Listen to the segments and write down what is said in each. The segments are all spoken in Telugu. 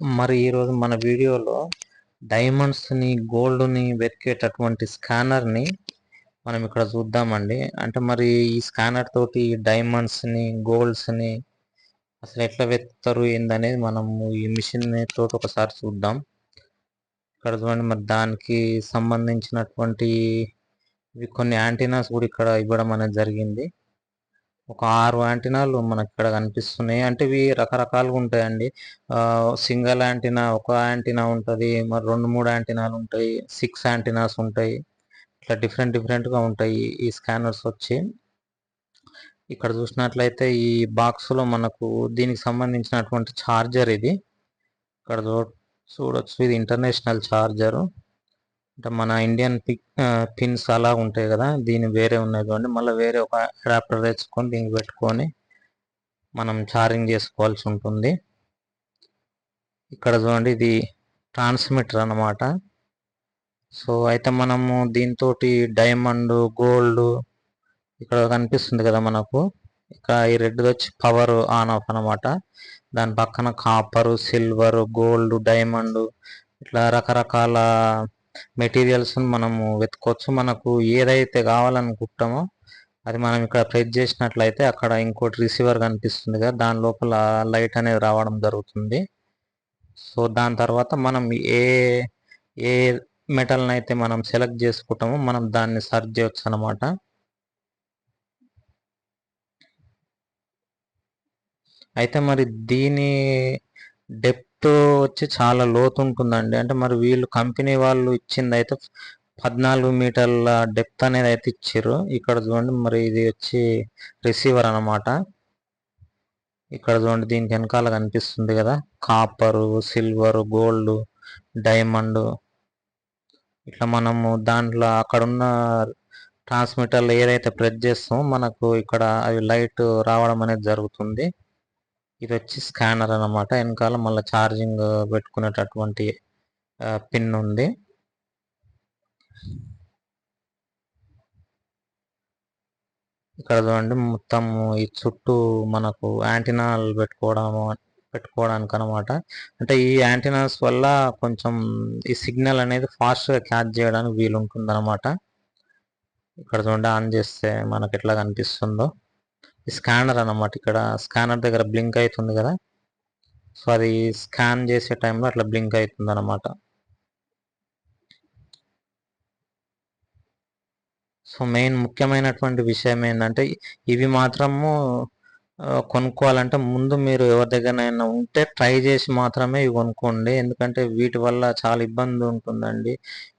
మరి ఈరోజు మన వీడియోలో డైమండ్స్ని గోల్డ్ని వెతికేటటువంటి స్కానర్ని మనం ఇక్కడ చూద్దామండి. అంటే మరి ఈ స్కానర్ తోటి డైమండ్స్ని గోల్డ్స్ని అసలు ఎట్లా వెతుకుతారు ఏందనేది మనము ఈ మిషన్ తోటి ఒకసారి చూద్దాం. ఇక్కడ చూడండి మరి దానికి సంబంధించినటువంటి కొన్ని యాంటీనాస్ కూడా ఇక్కడ ఇవ్వడం అనేది జరిగింది. ఒక ఆరు యాంటీనాలు మనకి ఇక్కడ కనిపిస్తున్నాయి. అంటే ఇవి రకరకాలుగా ఉంటాయండి. సింగిల్ యాంటీనా ఒక యాంటీనా ఉంటుంది. మరి రెండు మూడు యాంటీనాలు ఉంటాయి. సిక్స్ యాంటీనాస్ ఉంటాయి. ఇట్లా డిఫరెంట్ డిఫరెంట్గా ఉంటాయి ఈ స్కానర్స్ వచ్చి. ఇక్కడ చూసినట్లయితే ఈ బాక్స్లో మనకు దీనికి సంబంధించినటువంటి ఛార్జర్ ఇది. ఇక్కడ చూడొచ్చు. ఇది ఇంటర్నేషనల్ ఛార్జరు. అంటే మన ఇండియన్ పిక్ పిన్స్ అలా ఉంటాయి కదా దీని వేరే ఉన్నాయి చూడండి మళ్ళీ వేరే ఒక అడాప్టర్ తెచ్చుకొని దీనికి పెట్టుకొని మనం ఛార్జింగ్ చేసుకోవాల్సి ఉంటుంది. ఇక్కడ చూడండి ఇది ట్రాన్స్మిటర్ అన్నమాట. సో అయితే మనము దీంతో డైమండ్ గోల్డ్ ఇక్కడ కనిపిస్తుంది కదా మనకు. ఇక్కడ ఈ రెడ్ వచ్చి పవర్ ఆన్ ఆఫ్ అనమాట దాని పక్కన కాపర్ సిల్వర్ గోల్డ్ డైమండ్ ఇట్లా రకరకాల మెటీరియల్స్ మనము వెతుకోవచ్చు మనకు ఏదైతే కావాలనుకుంటామో అది మనం ఇక్కడ ప్రెస్ చేసినట్లయితే అక్కడ ఇంకోటి రిసీవర్ కనిపిస్తుంది కదా దాని లోపల లైట్ అనేది రావడం జరుగుతుంది. సో దాని తర్వాత మనం ఏ ఏ మెటల్ని అయితే మనం సెలెక్ట్ చేసుకుంటామో మనం దాన్ని సర్చ్ చేయొచ్చు అనమాట అయితే మరి దీని డెప్త్ వచ్చి చాలా లోతు ఉంటుందండి అంటే మరి వీళ్ళు కంపెనీ వాళ్ళు ఇచ్చింది అయితే పద్నాలుగు మీటర్ల డెప్త్ అనేది అయితే ఇచ్చారు ఇక్కడ చూడండి మరి ఇది వచ్చి రిసీవర్ అనమాట ఇక్కడ చూడండి దీనికి వెనకాల కనిపిస్తుంది కదా. Copper silver gold diamond. ఇట్లా మనము దాంట్లో అక్కడున్న ట్రాన్స్మిటర్లు ఏదైతే ప్రెస్ చేస్తామో మనకు ఇక్కడ అవి లైట్ రావడం అనేది జరుగుతుంది. ఇది వచ్చి స్కానర్ అనమాట. వెనకాల మళ్ళీ ఛార్జింగ్ పెట్టుకునేటటువంటి పిన్ ఉంది. ఇక్కడ చూడండి మొత్తం ఈ చుట్టూ మనకు యాంటీనాలు పెట్టుకోవడం పెట్టుకోవడానికి అనమాట అంటే ఈ యాంటీనాస్ వల్ల కొంచెం ఈ సిగ్నల్ అనేది ఫాస్ట్గా క్యాచ్ చేయడానికి వీలుంటుంది అనమాట ఇక్కడ చూడండి ఆన్ చేస్తే మనకి ఎట్లా కనిపిస్తుందో. స్కానర్ అనమాట ఇక్కడ. స్కానర్ దగ్గర బ్లింక్ అవుతుంది కదా. సో అది స్కాన్ చేసే టైంలో అట్లా బ్లింక్ అవుతుంది అనమాట సో మెయిన్ ముఖ్యమైనటువంటి విషయం ఏంటంటే ఇవి మాత్రము కొనుక్కోవాలంటే ముందు మీరు ఎవరి దగ్గరైనా ఉంటే ట్రై చేసి మాత్రమే ఇవి కొనుక్కోండి. ఎందుకంటే వీటి వల్ల చాలా ఇబ్బంది ఉంటుందండి.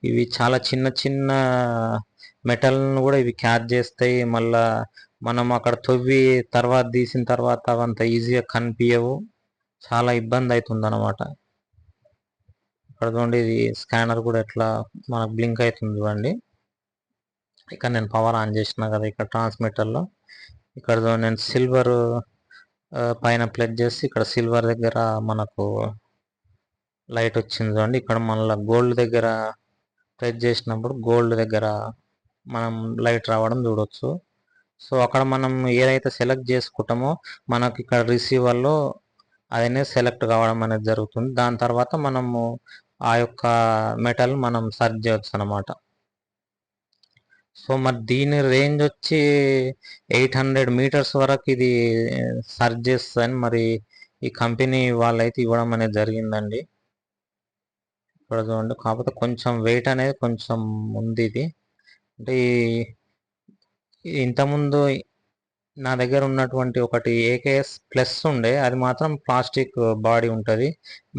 ఇవి చాలా చిన్న చిన్న మెటల్ను కూడా ఇవి క్యాచ్ చేస్తాయి. మళ్ళీ మనం అక్కడ తవ్వి తర్వాత తీసిన తర్వాత అవంత ఈజీగా కనిపించవు చాలా ఇబ్బంది అవుతుంది అనమాట ఇక్కడ చూడండి ఇది స్కానర్ కూడా ఎట్లా మనకు బ్లింక్ అవుతుంది చూడండి. ఇక్కడ నేను పవర్ ఆన్ చేసిన కదా ఇక్కడ ట్రాన్స్మిటర్లో ఇక్కడ నేను సిల్వర్ పైన ప్లగ్ చేసి ఇక్కడ సిల్వర్ దగ్గర మనకు లైట్ వచ్చింది చూడండి. ఇక్కడ మళ్ళీ గోల్డ్ దగ్గర ప్రెస్ చేసినప్పుడు గోల్డ్ దగ్గర మనం లైట్ రావడం చూడవచ్చు సో అక్కడ మనం ఏదైతే సెలెక్ట్ చేసుకుంటామో మనకి ఇక్కడ రిసీవర్లో అదనే సెలెక్ట్ కావడం అనేది జరుగుతుంది. దాని తర్వాత మనము ఆ యొక్క మెటల్ మనం సర్చ్ చేయొచ్చు అనమాట సో మరి దీని రేంజ్ వచ్చి ఎయిట్ హండ్రెడ్ మీటర్స్ వరకు ఇది సర్చ్ చేస్తుందని మరి ఈ కంపెనీ వాళ్ళైతే ఇవ్వడం అనేది జరిగిందండి. ఇక్కడ చూడండి. కాకపోతే కొంచెం వెయిట్ అనేది కొంచెం ఉంది ఇది. అంటే ఇంతకుముందు నా దగ్గర ఉన్నటువంటి ఒకటి ఏకేఎస్ ప్లస్ ఉండే అది మాత్రం ప్లాస్టిక్ బాడీ ఉంటుంది.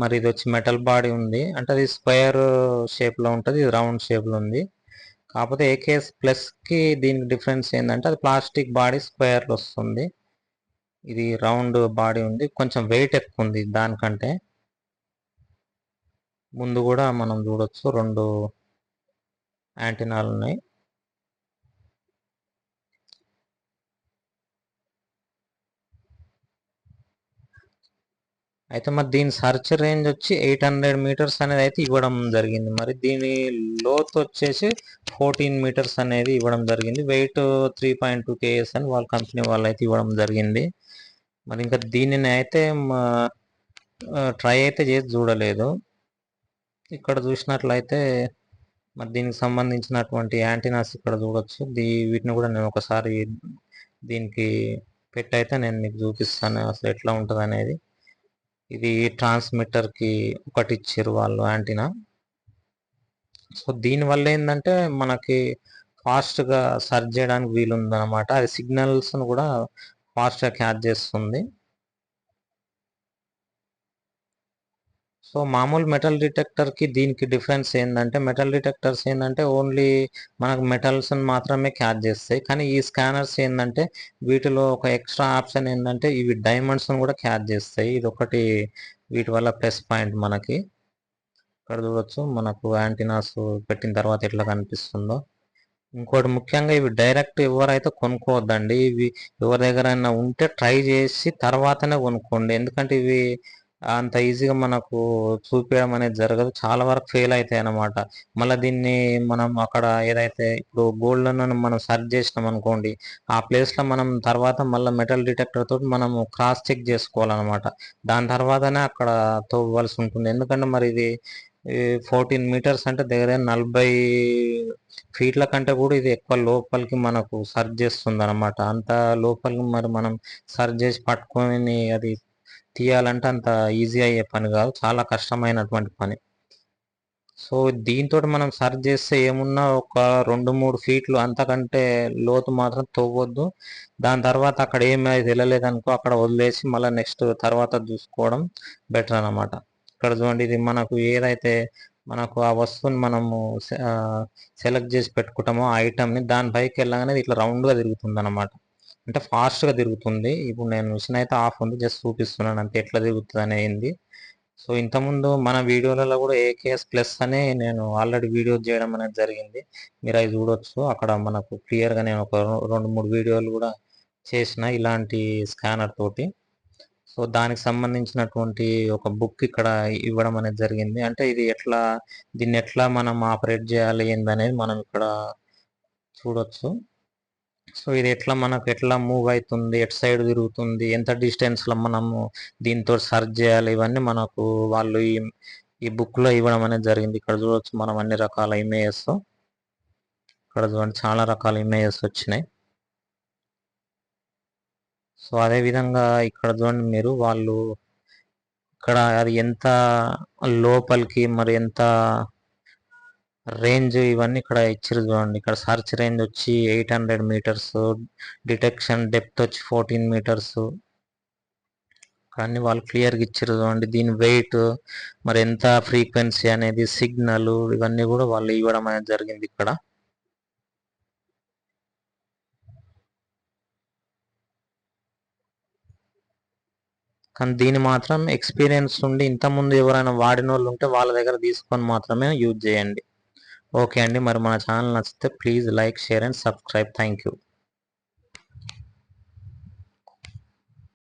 మరి ఇది వచ్చి మెటల్ బాడీ ఉంది. అంటే అది స్క్వేర్ షేప్లో ఉంటుంది ఇది రౌండ్ షేప్లో ఉంది. కాకపోతే ఏకేఎస్ ప్లస్కి దీనికి డిఫరెన్స్ ఏంటంటే అది ప్లాస్టిక్ బాడీ స్క్వేర్లో వస్తుంది. ఇది రౌండ్ బాడీ ఉంది. కొంచెం వెయిట్ ఎక్కువ ఉంది దానికంటే. ముందు కూడా మనం చూడొచ్చు రెండు యాంటీనాలు ఉన్నాయి. అయితే మరి దీని సర్చ్ రేంజ్ వచ్చి ఎయిట్ హండ్రెడ్ మీటర్స్ అనేది అయితే ఇవ్వడం జరిగింది. మరి దీని లోత్ వచ్చేసి ఫోర్టీన్ మీటర్స్ అనేది ఇవ్వడం జరిగింది. Weight three point two KS అని వాళ్ళ కంపెనీ వాళ్ళు అయితే ఇవ్వడం జరిగింది. మరి ఇంకా దీనిని అయితే ట్రై అయితే చేసి చూడలేదు. ఇక్కడ చూసినట్లయితే మరి దీనికి సంబంధించినటువంటి యాంటీనాస్ ఇక్కడ చూడొచ్చు. దీ వీటిని కూడా నేను ఒకసారి దీనికి పెట్టయితే నేను మీకు చూపిస్తాను. అసలు ఎట్లా ఉంటుంది అనేది ఇది ట్రాన్స్మిటర్కి ఒకటి ఇచ్చారు వాళ్ళు యాంటీనా సో దీనివల్ల ఏంటంటే మనకి ఫాస్ట్గా సర్చ్ చేయడానికి వీలుందనమాట అది సిగ్నల్స్ను కూడా ఫాస్ట్గా క్యాచ్ చేస్తుంది. సో మామూలు మెటల్ డిటెక్టర్కి దీనికి డిఫరెన్స్ ఏంటంటే మెటల్ డిటెక్టర్స్ ఏంటంటే ఓన్లీ మనకు మెటల్స్ని మాత్రమే క్యాచ్ చేస్తాయి. కానీ ఈ స్కానర్స్ ఏంటంటే వీటిలో ఒక ఎక్స్ట్రా ఆప్షన్ ఏంటంటే ఇవి డైమండ్స్ని కూడా క్యాచ్ చేస్తాయి. ఇది ఒకటి వీటి వల్ల ప్లస్ పాయింట్ మనకి. ఇక్కడ చూడొచ్చు మనకు యాంటీనాస్ పెట్టిన తర్వాత ఎట్లా కనిపిస్తుందో. ఇంకోటి ముఖ్యంగా ఇవి డైరెక్ట్ ఎవరైతే కొనుక్కోవద్దండి ఇవి ఎవరి దగ్గర ఉంటే ట్రై చేసి తర్వాతనే కొనుక్కోండి. ఎందుకంటే ఇవి అంత ఈజీగా మనకు చూపించడం అనేది జరగదు. చాలా వరకు ఫెయిల్ అవుతాయి అన్నమాట. మళ్ళీ దీన్ని మనం అక్కడ ఏదైతే ఇప్పుడు గోల్డ్ మనం సర్చ్ చేసినాం అనుకోండి ఆ ప్లేస్లో మనం తర్వాత మళ్ళీ మెటల్ డిటెక్టర్ తోటి మనం క్రాస్ చెక్ చేసుకోవాలన్నమాట. దాని తర్వాతనే అక్కడ తవ్వాల్సి ఉంటుంది. ఎందుకంటే మరి ఇది ఫోర్టీన్ మీటర్స్ అంటే దగ్గర నలభై ఫీట్ల కంటే కూడా ఇది ఎక్కువ లోపలికి మనకు సర్చ్ చేస్తుంది అనమాట అంత లోపలికి మరి మనం సర్చ్ చేసి పట్టుకొని అది తీయాలంటే అంత ఈజీ అయ్యే పని కాదు చాలా కష్టమైనటువంటి పని. సో దీంతో మనం సర్చ్ చేస్తే ఏమున్నా ఒక రెండు మూడు ఫీట్లు అంతకంటే లోతు మాత్రం తవ్వద్దు. దాని తర్వాత అక్కడ ఏమి తెలియలేదనుకో అక్కడ వదిలేసి మళ్ళీ నెక్స్ట్ తర్వాత చూసుకోవడం బెటర్ అనమాట ఇక్కడ చూడండి ఇది మనకు ఏదైతే మనకు ఆ వస్తువుని మనము సెలెక్ట్ చేసి పెట్టుకుంటామో ఆ ఐటమ్ని దాని పైకి వెళ్ళగానే ఇట్లా రౌండ్గా తిరుగుతుంది అనమాట అంటే ఫాస్ట్గా తిరుగుతుంది. ఇప్పుడు నేను మిషన్ అయితే ఆఫ్ ఉంది జస్ట్ చూపిస్తున్నాను. అంతే ఎట్లా తిరుగుతుంది అనేది. సో ఇంతకుముందు మన వీడియోలలో కూడా ఏకేఎస్ ప్లస్ అనే నేను ఆల్రెడీ వీడియో చేయడం అనేది జరిగింది. మీరు అవి చూడొచ్చు. అక్కడ మనకు క్లియర్గా నేను ఒక రెండు మూడు వీడియోలు కూడా చేసిన ఇలాంటి స్కానర్ తోటి. సో దానికి సంబంధించినటువంటి ఒక బుక్ ఇక్కడ ఇవ్వడం అనేది జరిగింది. అంటే ఇది ఎట్లా దీన్ని ఎట్లా మనం ఆపరేట్ చేయాలి ఏందనేది మనం ఇక్కడ చూడొచ్చు. సో ఇది ఎట్లా మనకు ఎట్లా మూవ్ అవుతుంది ఎట్ సైడ్ తిరుగుతుంది ఎంత డిస్టెన్స్లో మనము దీంతో సర్చ్ చేయాలి ఇవన్నీ మనకు వాళ్ళు ఈ ఈ బుక్లో ఇవ్వడం అనేది జరిగింది. ఇక్కడ చూడవచ్చు మనం అన్ని రకాల ఇమేజెస్ ఇక్కడ చూడండి చాలా రకాల ఇమేజెస్ వచ్చినాయి. సో అదే విధంగా ఇక్కడ చూడండి మీరు వాళ్ళు ఇక్కడ అది ఎంత లోపలికి మరి ఎంత రేంజ్ ఇవన్నీ ఇక్కడ ఇచ్చారు చూడండి. ఇక్కడ సర్చ్ రేంజ్ వచ్చి eight hundred meters detection depth వచ్చి ఫోర్టీన్ మీటర్స్. కానీ వాళ్ళు క్లియర్గా ఇచ్చారు చూడండి. దీని వెయిట్ మరి ఎంత ఫ్రీక్వెన్సీ అనేది సిగ్నల్ ఇవన్నీ కూడా వాళ్ళు ఇవ్వడం అనేది జరిగింది ఇక్కడ. కానీ దీన్ని మాత్రం ఎక్స్పీరియన్స్ ఉండి ఇంతకుముందు ఎవరైనా వాడిన వాళ్ళు ఉంటే వాళ్ళ దగ్గర తీసుకొని మాత్రమే యూజ్ చేయండి. ఓకే అండి. మరి మన ఛానల్ నచ్చితే please like share and subscribe. Thank you